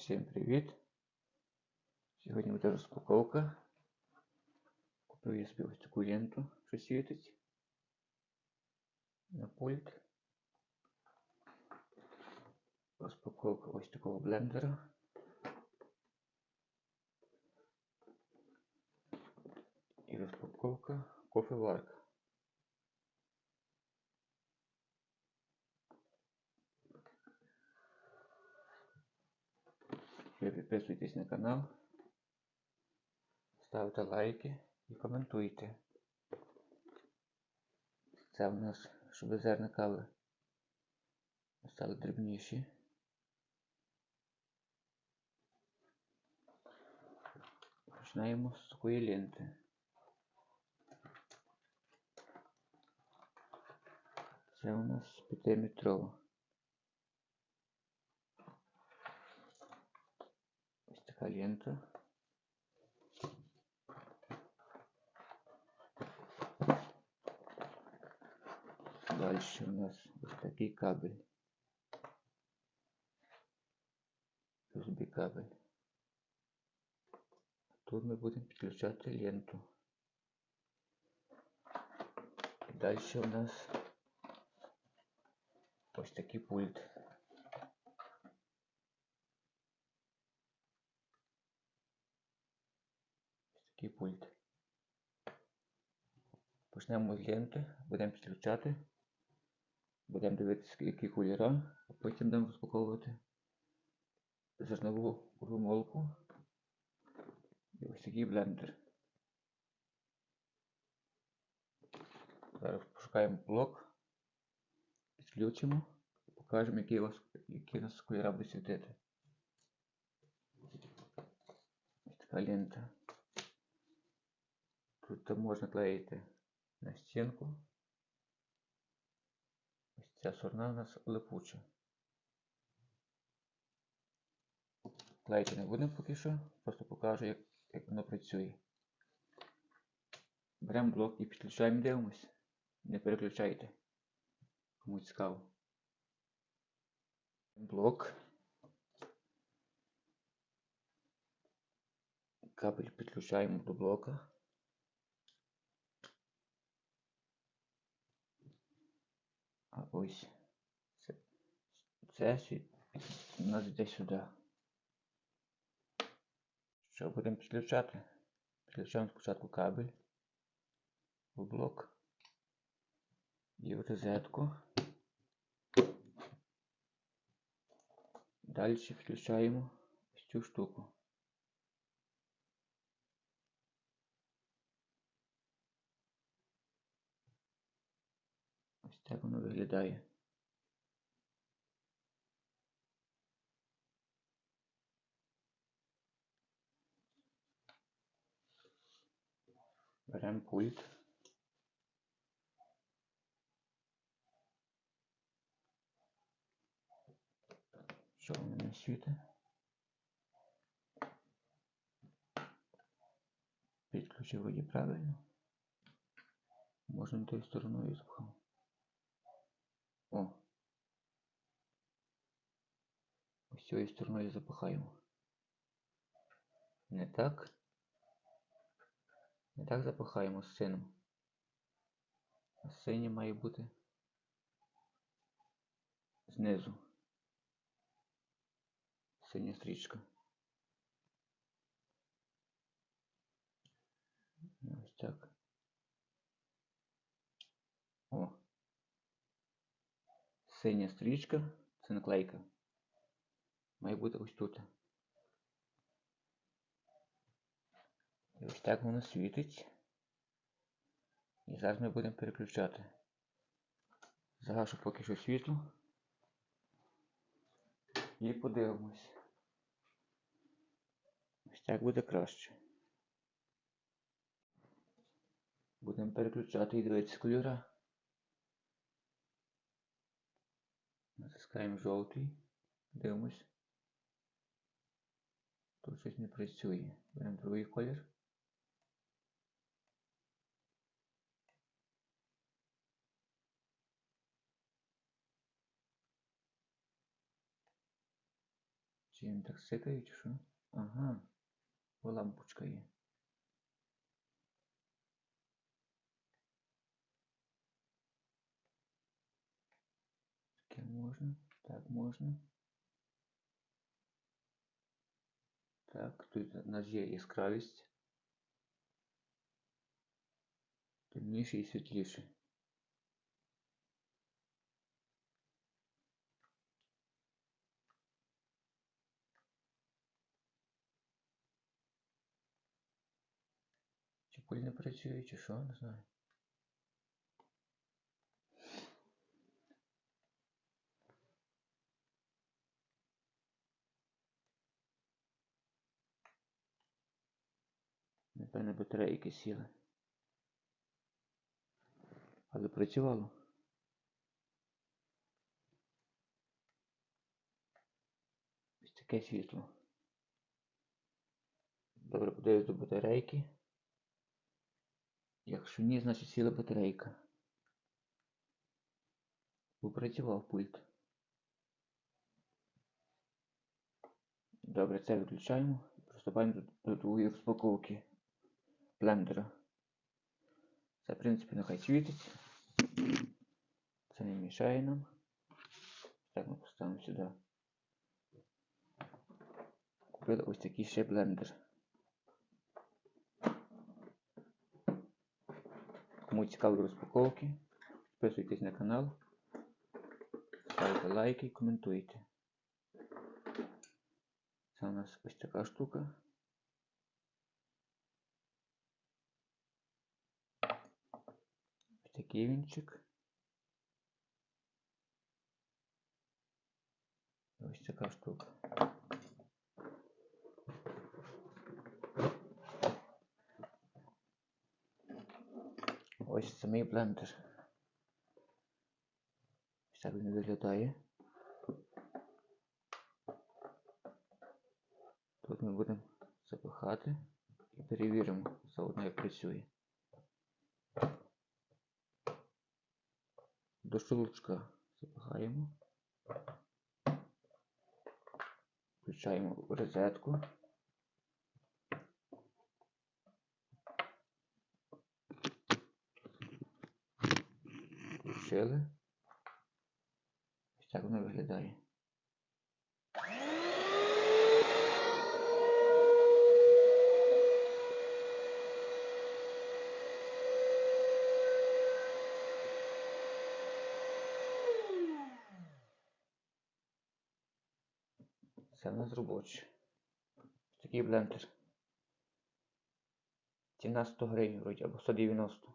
Всім привіт! Сьогодні буде розпаковка. Купив я собі ось таку ленту, що світить на пульт. Розпаковка ось такого блендера. І розпаковка кофеварка. Ви підписуйтесь на канал, ставте лайки і коментуйте. Це у нас, щоб зерна кави стали дрібніші. Починаємо з такої ленти. Це у нас 5-метрова. Ось така лента. Дальше у нас ось такий кабель. USB кабель. Тут ми будемо підключати ленту. Далі у нас ось такий пульт. Такий пульт. Почнемо з ленти, будемо підключати. Будемо дивитися, які кольори, а потім будемо розпаковувати зернову гумолку і ось такий блендер. Зараз пошукаємо блок, підключимо і покажемо, які у, вас, які у нас кольори будуть світити. Ось така лента. Тут можна клеїти на стінку. Ось ця сторона у нас липуча. Клеїти не будемо поки що, просто покажу, як, як воно працює. Беремо блок і підключаємо, дивимось. Не переключайте. Кому цікаво. Блок. Кабель підключаємо до блока. А ось це, нас йде сюди. Що будемо підключати? Підключаємо спочатку кабель в блок і в розетку. Далі підключаємо цю штуку. Ось так воно виглядає. Беремо пульт. Що воно не світить? Підключив вроді правильно. Можна тою стороною запхав. О. Ось цією стороною запихаємо. Не так. Не так запихаємо з сином. А синій має бути знизу. Синя стрічка. Ось так. О. Синя стрічка, це наклейка. Має бути ось тут. І ось так воно світить. І зараз ми будемо переключати. Загашу поки що світло. І подивимось. Ось так буде краще. Будемо переключати і дивитися кольора. Натискаємо жовтий. Дивимось. Тут щось не працює. Беремо другий колір. Чи він так сикає, чи що? Ага. О, лампочка є. Таке можна. Так, можна. Так, тут у нас є яскравість. Темніше і світліше. Чи пуль не працює, чи що, не знаю. Напевно, батарейки сіли. Але працювало. Ось таке світло. Добре, подивлюсь до батарейки. Якщо ні, значить сіла батарейка. Попрацював пульт. Добре, це виключаємо приступаємо до другої розпаковки блендера. Це, в принципі, нехай світить. Це не мішає нам. Так ми поставимо сюди. Купили ось такий ще блендер. Кому цікаві розпаковки, підписуйтесь на канал, ставте лайки і коментуйте. Це у нас ось така штука. Ось такий вінчик. І Ось така штука. Ось самий блендер. Ось так він виглядає. Тут ми будемо запихати і перевіримо заодно як працює. До щелчка запихаємо. Включаємо розетку. Включили. Ось так воно виглядає. Це в нас робоче. Такий блендер. Ціна 100 гривень вроді, або 190.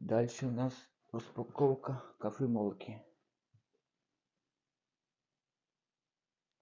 Далі у нас розпаковка кафемолки.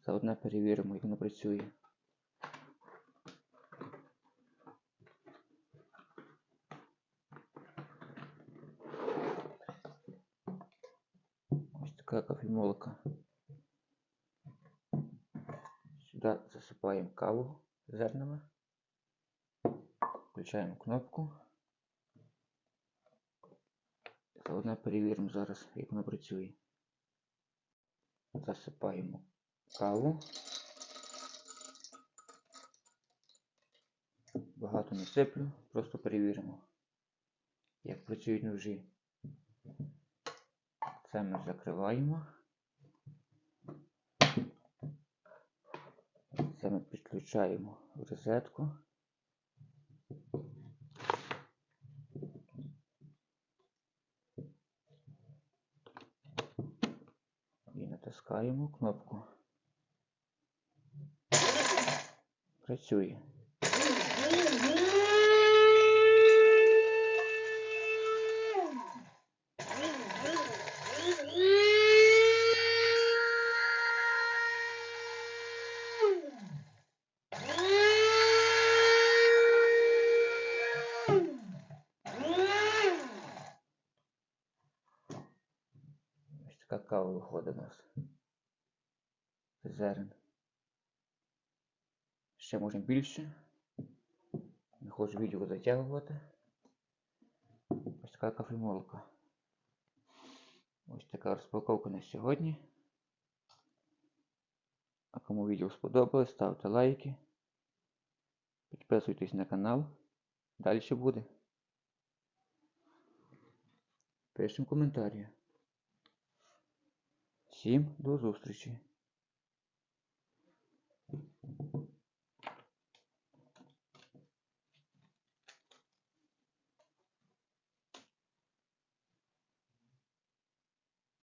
Заодно перевіримо, як воно працює. Ось така кофемолка. Сюди засипаємо каву зернами. Включаємо кнопку. Заодно перевіримо зараз, як воно працює. Засипаємо каву. Багато не сиплю, просто перевіримо, як працюють ножі. Це ми закриваємо. Це ми підключаємо в розетку. І натискаємо кнопку. Працює. Нас. Зерен. Ще можемо більше. Не хочу відео затягувати. Ось така кафемолка. Ось така розпаковка на сьогодні. А кому відео сподобалось, ставте лайки. Підписуйтесь на канал. Далі буде. Пишемо коментарі. Всім до зустрічі!